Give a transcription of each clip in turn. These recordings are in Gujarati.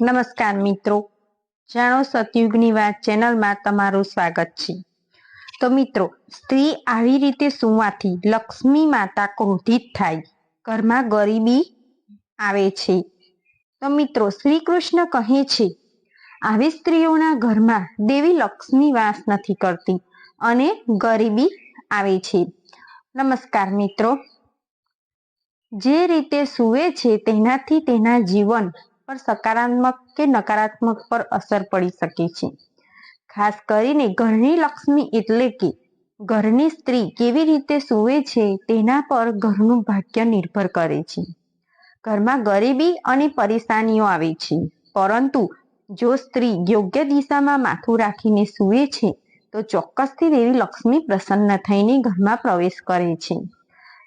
નમસ્કાર મિત્રો. જાણો સતયુગની વાત ચેનલમાં તમારું સ્વાગત છે. તો મિત્રો, સ્ત્રી આવી રીતે સુવાથી લક્ષ્મી માતા ક્રોધિત થાય, ઘરમાં ગરીબી આવે છે. તો મિત્રો શ્રી કૃષ્ણ કહે છે, આવી સ્ત્રીઓના ઘરમાં દેવી લક્ષ્મી વાસ નથી કરતી અને ગરીબી આવે છે. નમસ્કાર મિત્રો. જે રીતે સૂવે છે તેનાથી તેના જીવન પર સકારાત્મક કે નકારાત્મક પર અસર પડી શકે છે. ખાસ કરીને ઘરની લક્ષ્મી એટલે કે ઘરની સ્ત્રી કેવી રીતે સૂવે છે તેના પર ઘરનું ભાગ્ય નિર્ભર કરે છે. ઘરમાં ગરીબી અને પરેશાનીઓ આવે છે, પરંતુ જો સ્ત્રી યોગ્ય દિશામાં માથું રાખીને સૂવે છે, તો ચોક્કસથી દેવી લક્ષ્મી પ્રસન્ન થઈને ઘરમાં પ્રવેશ કરે છે.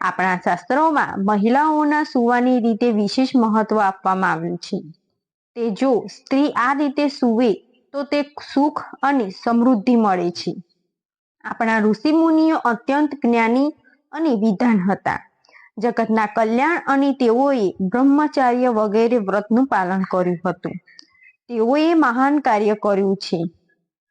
આપણા શાસ્ત્રોમાં મહિલાઓના સુવાની રીતે વિશેષ મહત્વ આપવામાં આવ્યું છે. તે જો સ્ત્રી આ રીતે સૂવે, તો તે સુખ અને સમૃદ્ધિ મળે છે. આપણા ઋષિ મુનિઓ અત્યંત જ્ઞાની અને વિધાન હતા. જગતના કલ્યાણ અને તેઓએ બ્રહ્મચાર્ય વગેરે વ્રતનું પાલન કર્યું હતું. તેઓએ મહાન કાર્ય કર્યું છે.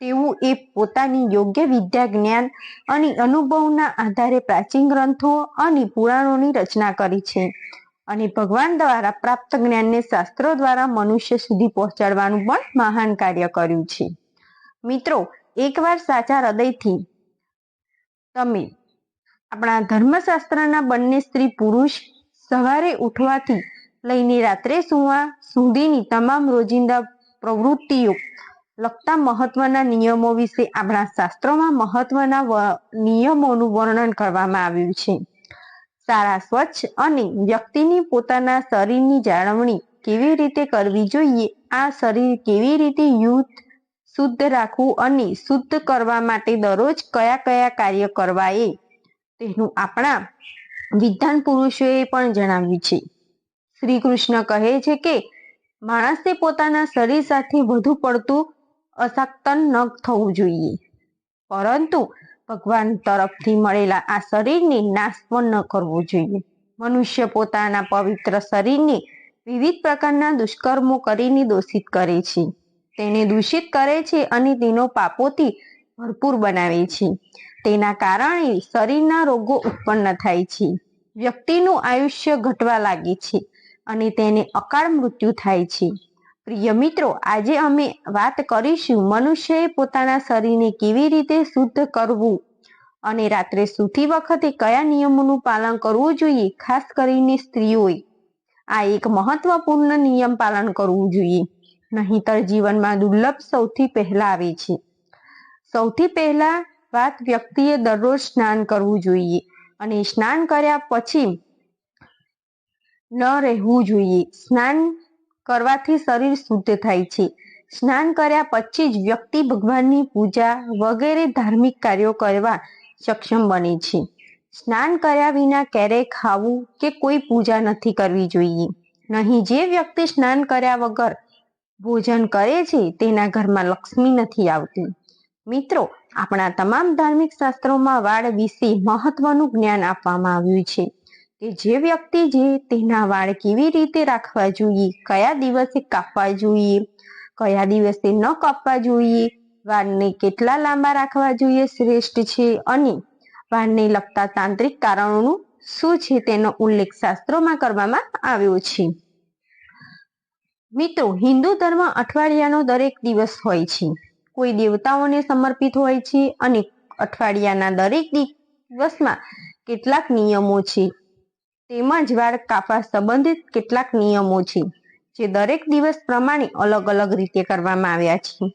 તેવું એ પોતાની યોગ્ય વિદ્યા જ્ઞાન અને અનુભવના આધારે પ્રાચીન ગ્રંથો અને પુરાણોની રચના કરી છે. અને ભગવાન દ્વારા પ્રાપ્ત જ્ઞાનને શાસ્ત્રો દ્વારા મનુષ્ય સુધી પહોંચાડવાનું પણ મહાન કાર્ય કર્યું છે. મિત્રો, એકવાર સાચા હૃદયથી તમે આપણા ધર્મશાસ્ત્રના બંને સ્ત્રી પુરુષ સવારે ઉઠવાથી લઈને રાત્રે સુવા સુધીની તમામ રોજિંદા પ્રવૃત્તિઓ લગતા મહત્વના નિયમો વિશે આપણા શાસ્ત્રોમાં મહત્વના નિયમોનું વર્ણન કરવામાં આવ્યું છે. સારા, સ્વચ્છ અને વ્યક્તિની પોતાના શરીરની જાળવણી કેવી રીતે કરવી જોઈએ? આ શરીર કેવી રીતે યુદ્ધ, શુદ્ધ રાખવું અને શુદ્ધ કરવા માટે દરરોજ કયા કયા કાર્ય કરવા એ તેનું આપણા વિધાન પુરુષોએ પણ જણાવ્યું છે. શ્રી કૃષ્ણ કહે છે કે, માણસે પોતાના શરીર સાથે વધુ પડતું અસાક્તન ન થવું જોઈએ. પરંતુ ભગવાન તરફથી મળેલા આ શરીરને નાશ પણ ન કરવો જોઈએ. મનુષ્ય પોતાના પવિત્ર શરીરને વિવિધ પ્રકારના દુષ્કર્મો કરીને દોષિત કરે છે. તેને દૂષિત કરે છે અને તેનો પાપોથી ભરપૂર બનાવે છે. તેના કારણે શરીરના રોગો ઉત્પન્ન થાય છે. વ્યક્તિનું આયુષ્ય ઘટવા લાગે છે અને તેને અકાળ મૃત્યુ થાય છે. પ્રિય મિત્રો, આજે અમે વાત કરીશું મનુષ્યએ પોતાના શરીરને કેવી રીતે શુદ્ધ કરવું અને રાત્રે સૂતી વખતે કયા નિયમોનું પાલન કરવું જોઈએ, ખાસ કરીને સ્ત્રીઓએ. આ એક મહત્વપૂર્ણ નિયમ પાલન કરવું જોઈએ, નહીતર જીવનમાં દુર્લભ સૌથી પહેલા આવે છે. સૌથી પહેલા વાત વ્યક્તિએ દરરોજ સ્નાન કરવું જોઈએ અને સ્નાન કર્યા પછી ન રહેવું જોઈએ. સ્નાન કરવાથી શરીર શુદ્ધ થાય છે. સ્નાન કર્યા પછી જ વ્યક્તિ ભગવાનની પૂજા વગેરે ધાર્મિક કાર્યો કરવા સક્ષમ બને છે. સ્નાન કર્યા વિના ક્યારેય ખાવું કે કોઈ પૂજા નથી કરવી જોઈએ. નહીં, જે વ્યક્તિ સ્નાન કર્યા વગર ભોજન કરે છે, તેના ઘરમાં લક્ષ્મી નથી આવતી. મિત્રો, આપણા તમામ ધાર્મિક શાસ્ત્રોમાં વાળ વિશે મહત્વનું જ્ઞાન આપવામાં આવ્યું છે. કે જે વ્યક્તિ જે તેના વાળ કેવી રીતે રાખવા જોઈએ, કયા દિવસે કાપવા જોઈએ, કયા દિવસે ન કાપવા જોઈએ, વાળને કેટલા લાંબા રાખવા જોઈએ શ્રેષ્ઠ છે અને વાળને લગતા તાંત્રિક કારણોનું શું છે તેનો ઉલ્લેખ શાસ્ત્રોમાં કરવામાં આવ્યો છે. મિત્રો, હિન્દુ ધર્મ અઠવાડિયાનો દરેક દિવસ હોય છે. કોઈ દેવતાઓને સમર્પિત હોય છે અને અઠવાડિયાના દરેક દિવસમાં કેટલાક નિયમો છે. તેમજ વાળ કાપવા સંબંધિત કેટલાક નિયમો છે, જે દરેક દિવસ પ્રમાણે અલગ અલગ રીતે કરવામાં આવ્યા છે.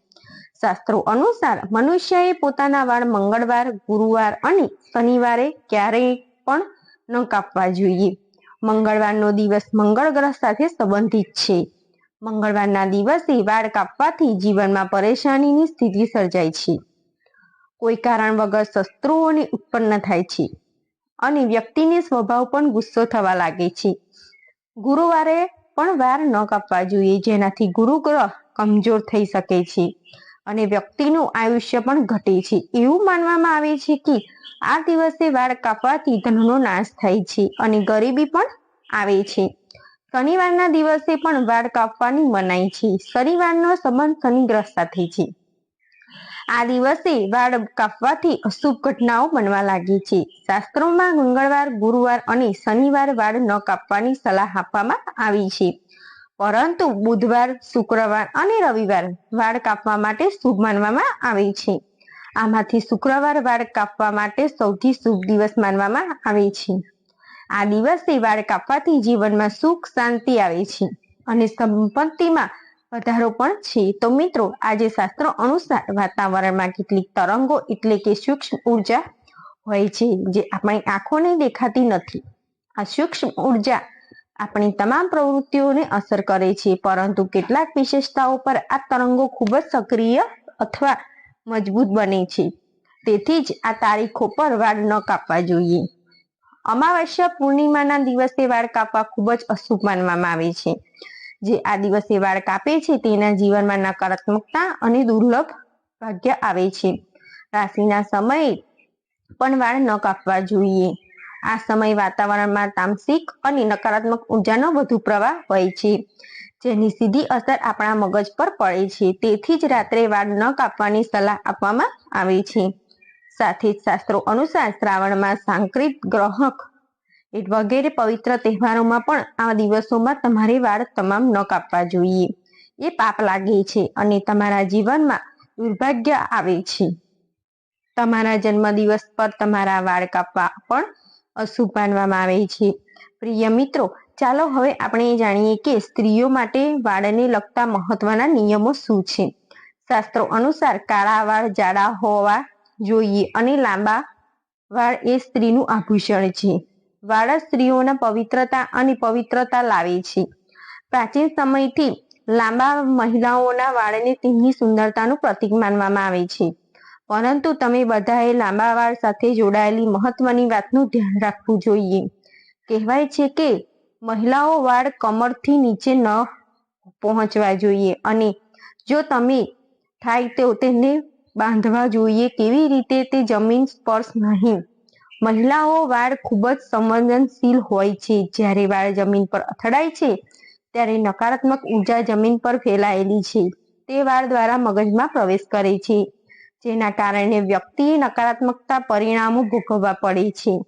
શાસ્ત્રો અનુસાર મનુષ્યએ પોતાના વાળ મંગળવાર, ગુરુવાર અને શનિવારે ક્યારેય પણ ન કાપવા જોઈએ. મંગળવારનો દિવસ મંગળ ગ્રહ સાથે સંબંધિત છે. મંગળવારના દિવસે વાળ કાપવાથી જીવનમાં પરેશાનીની સ્થિતિ સર્જાય છે. કોઈ કારણ વગર શસ્ત્રુઓને ઉત્પન્ન થાય છે. અને વ્યક્તિને સ્વભાવ પણ ગુસ્સો થવા લાગે છે. ગુરુવારે પણ વાર ન કાપવા જોઈએ, જેનાથી ગુરુ ગ્રહ કમજોર થઈ શકે છે અને વ્યક્તિનું આયુષ્ય પણ ઘટે છે. એવું માનવામાં આવે છે કે આ દિવસે વાળ કાપવાથી ધનનો નાશ થાય છે અને ગરીબી પણ આવે છે. શનિવારના દિવસે પણ વાળ કાપવાની મનાઈ છે. શનિવારનો સંબંધ શનિગ્રહ સાથે છે. આ દિવસે વાળ કાપવાથી અશુભ ઘટનાઓ બનવા લાગી છે. શાસ્ત્રોમાં મંગળવાર, ગુરુવાર અને શનિવાર વાળ ન કાપવાની સલાહ આપવામાં આવી છે. પરંતુ બુધવાર, શુક્રવાર અને રવિવાર વાળ કાપવા માટે શુભ માનવામાં આવે છે. આમાંથી શુક્રવાર વાળ કાપવા માટે સૌથી શુભ દિવસ માનવામાં આવે છે. આ દિવસે વાળ કાપવાથી જીવનમાં સુખ, શાંતિ આવે છે અને સંપત્તિમાં વધારો પણ છે. તો મિત્રો, આજે શાસ્ત્રો અનુસાર વાતાવરણમાં કેટલીક તરંગો એટલે કે સૂક્ષ્મ ઊર્જા હોય છે, જે આપણી આંખોને દેખાતી નથી. આ સૂક્ષ્મ ઊર્જા આપણી તમામ પ્રવૃત્તિઓને અસર કરે છે, પરંતુ કેટલાક વિશેષતાઓ પર આ તરંગો ખૂબ જ સક્રિય અથવા મજબૂત બને છે. તેથી જ આ તારીખો પર વાળ ન કાપવા જોઈએ. અમાવસ્યા પૂર્ણિમાના દિવસે વાળ કાપવા ખૂબ જ અશુભ માનવામાં આવે છે. જે આ દિવસે વાળ કાપે છે તેના જીવનમાં નકારાત્મકતા અને દુર્લભ ભાગ્ય આવે છે. રાશિના સમયે પણ વાળ ન કાપવા જોઈએ. આ સમય વાતાવરણમાં તામસિક અને નકારાત્મક ઉર્જાનો વધુ પ્રવાહ હોય છે, જેની સીધી અસર આપણા મગજ પર પડે છે. તેથી જ રાત્રે વાળ ન કાપવાની સલાહ આપવામાં આવે છે. સાથે જ શાસ્ત્રો અનુસાર શ્રાવણમાં સાંકૃત ગ્રહક વગેરે પવિત્ર તહેવારોમાં પણ આ દિવસોમાં તમારે વાળ તમામ ન કાપવા જોઈએ. એ પાપ લાગે છે અને તમારા જીવનમાં દુર્ભાગ્ય આવે છે. તમારા જન્મદિવસ પર તમારા વાળ કાપવા પણ અશુભ માનવામાં આવે છે. પ્રિય મિત્રો, ચાલો હવે આપણે જાણીએ કે સ્ત્રીઓ માટે વાળને લગતા મહત્વના નિયમો શું છે? શાસ્ત્રો અનુસાર કાળા વાળ જાડા હોવા જોઈએ અને લાંબા વાળ એ સ્ત્રીનું આભૂષણ છે. વાળ સ્ત્રીઓના પવિત્રતા અને પવિત્રતા લાવે છે. પ્રાચીન સમયથી લાંબા મહિલાઓના વાળને તેમની સુંદરતાનું પ્રતીક માનવામાં આવે છે. પરંતુ તમે બધાએ લાંબા વાળ સાથે જોડાયેલી મહત્વની વાતનું ધ્યાન રાખવું જોઈએ. કહેવાય છે કે મહિલાઓ વાળ કમરથી નીચે ન પહોંચવા જોઈએ અને જો તમે થાય તો તેને બાંધવા જોઈએ. કેવી રીતે તે જમીન સ્પર્શ નહીં. મહિલાઓ વાળ ખૂબ જ સંવેદનશીલ હોય છે. જ્યારે વાળ જમીન પર અથડાય છે, ત્યારે નકારાત્મક ઊર્જા જમીન પર ફેલાયેલી છે. તે વાળ દ્વારા મગજમાં પ્રવેશ કરે છે, જેના કારણે વ્યક્તિએ નકારાત્મકતા પરિણામો ભોગવવા પડે છે.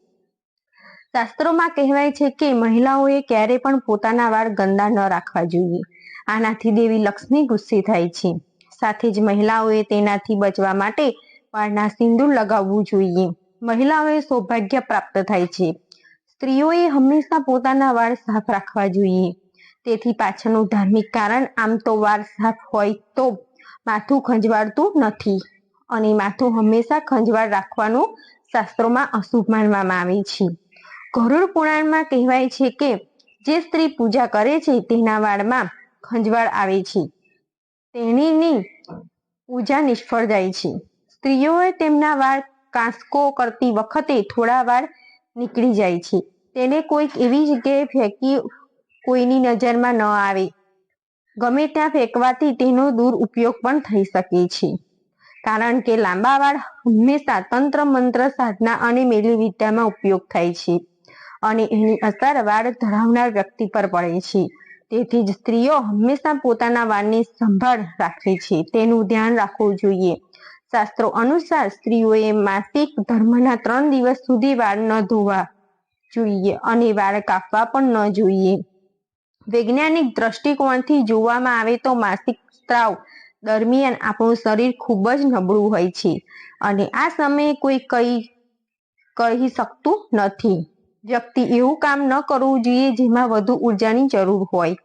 શાસ્ત્રોમાં કહેવાય છે કે મહિલાઓએ ક્યારે પણ પોતાના વાળ ગંદા ન રાખવા જોઈએ. આનાથી દેવી લક્ષ્મી ગુસ્સે થાય છે. સાથે જ મહિલાઓએ તેનાથી બચવા માટે વાળના સિંદૂર લગાવવું જોઈએ. મહિલાઓએ સૌભાગ્ય પ્રાપ્ત થાય છે. સ્ત્રીઓએ હંમેશા પોતાના વાળ સાફ રાખવા જોઈએ. તેથી પાછળનું ધાર્મિક કારણ, આમ તો વાળ સાફ હોય તો માથું ખંજવાળતું નથી. અને માથું હંમેશા ખંજવાળ રાખવાનું શાસ્ત્રોમાં અશુભ માનવામાં આવે છે. ગરુડ પુરાણમાં કહેવાય છે કે, જે સ્ત્રી પૂજા કરે છે, તેના વાળમાં ખંજવાળ આવે છે. તેણીની પૂજા નિષ્ફળ જાય છે. સ્ત્રીઓએ તેમના વાળ કાંસકો કરતી વખતે થોડા વાર નીકળી જાય છે. તેને કોઈક એવી જગ્યાએ ફેંકી કોઈની નજરમાં ન આવે. ગમે ત્યાં ફેંકવાથી તેનો દૂર ઉપયોગ પણ થઈ શકે છે. કારણ કે લાંબા વાળ હંમેશા તંત્ર મંત્ર સાધના અને મેલી વિદ્યામાં ઉપયોગ થાય છે અને એની અસર વાળ ધરાવનાર વ્યક્તિ પર પડે છે. તેથી જ સ્ત્રીઓ હંમેશા પોતાના વાળની સંભાળ રાખે છે. તેનું ધ્યાન રાખવું જોઈએ. શાસ્ત્રો અનુસાર સ્ત્રીઓએ માસિક ધર્મના ત્રણ દિવસ સુધી વાળ ન ધોવા જોઈએ અને વાળ કાપવા પણ ન જોઈએ. વૈજ્ઞાનિક દ્રષ્ટિકોણથી જોવામાં આવે તો માસિક સ્ત્રાવ દરમિયાન આપણું શરીર ખૂબ જ નબળું હોય છે અને આ સમયે કોઈ કઈ કહી શકતું નથી. વ્યક્તિ એવું કામ ન કરવું જોઈએ જેમાં વધુ ઉર્જાની જરૂર હોય.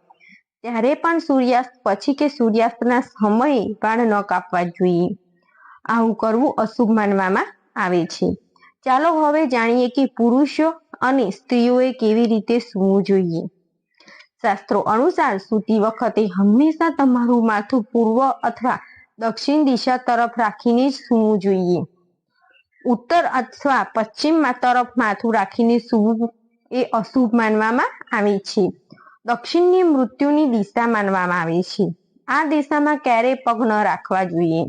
ત્યારે પણ સૂર્યાસ્ત પછી કે સૂર્યાસ્તના સમયે વાળ ન કાપવા જોઈએ. આવું કરવું અશુભ માનવામાં આવે છે. ચાલો હવે જાણીએ કે પુરુષો અને સ્ત્રીઓએ કેવી રીતે સૂવું જોઈએ. શાસ્ત્રો અનુસાર સૂતી વખતે હંમેશા તમારું માથું પૂર્વ અથવા દક્ષિણ દિશા તરફ રાખીને જ સૂવું જોઈએ. ઉત્તર અથવા પશ્ચિમ તરફ માથું રાખીને સૂવું એ અશુભ માનવામાં આવે છે. દક્ષિણની મૃત્યુની દિશા માનવામાં આવે છે. આ દિશામાં ક્યારેય પગ ન રાખવા જોઈએ.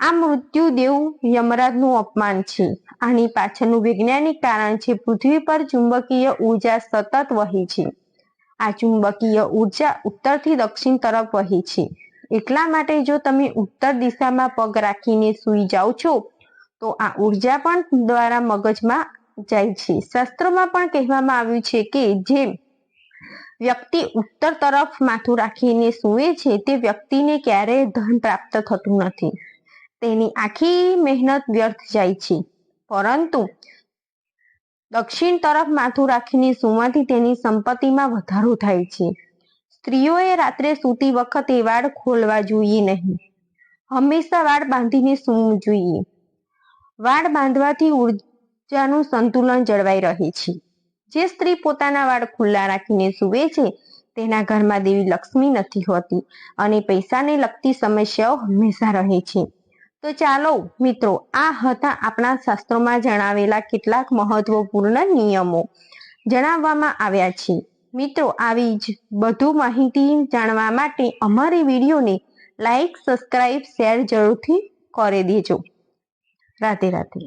આ મૃત્યુ દેવ યમરાજનું અપમાન છે. આની પાછળનું વૈજ્ઞાનિક કારણ છે પૃથ્વી પર ચુંબકીય ઊર્જા સતત વહે છે. આ ચુંબકીય ઊર્જા ઉત્તરથી દક્ષિણ તરફ વહે છે. એટલા માટે જો તમે ઉત્તર દિશામાં પગ રાખીને સૂઈ જાઓ છો, તો આ ઊર્જા પણ દ્વારા મગજમાં જાય છે. શાસ્ત્રોમાં પણ કહેવામાં આવ્યું છે કે જે વ્યક્તિ ઉત્તર તરફ માથું રાખીને સૂવે છે, તે વ્યક્તિને ક્યારેય ધન પ્રાપ્ત થતું નથી. તેની આખી મહેનત વ્યર્થ જાય છે. પરંતુ દક્ષિણ તરફ માથું રાખીને સૂવાથી તેની સંપત્તિમાં વધારો થાય છે. સ્ત્રીઓએ રાત્રે સૂતી વખતે વાળ ખોલવા જોઈએ નહીં. હંમેશા વાળ બાંધીને સૂવું જોઈએ. વાળ બાંધવાથી ઉર્જાનું સંતુલન જળવાઈ રહે છે. જે સ્ત્રી પોતાના વાળ ખુલ્લા રાખીને સૂવે છે, તેના ઘરમાં દેવી લક્ષ્મી નથી હોતી અને પૈસાને લગતી સમસ્યાઓ હંમેશા રહે છે. તો ચાલો, મિત્રો, આ હતા આપણા શાસ્ત્રોમાં જણાવેલા કેટલાક મહત્વપૂર્ણ નિયમો જણાવવામાં આવ્યા છે. મિત્રો, આવી જ બધું માહિતી જાણવા માટે અમારી વિડીયોને લાઈક સબસ્ક્રાઈબ શેર જરૂરથી કરી દેજો. રાધે રાધે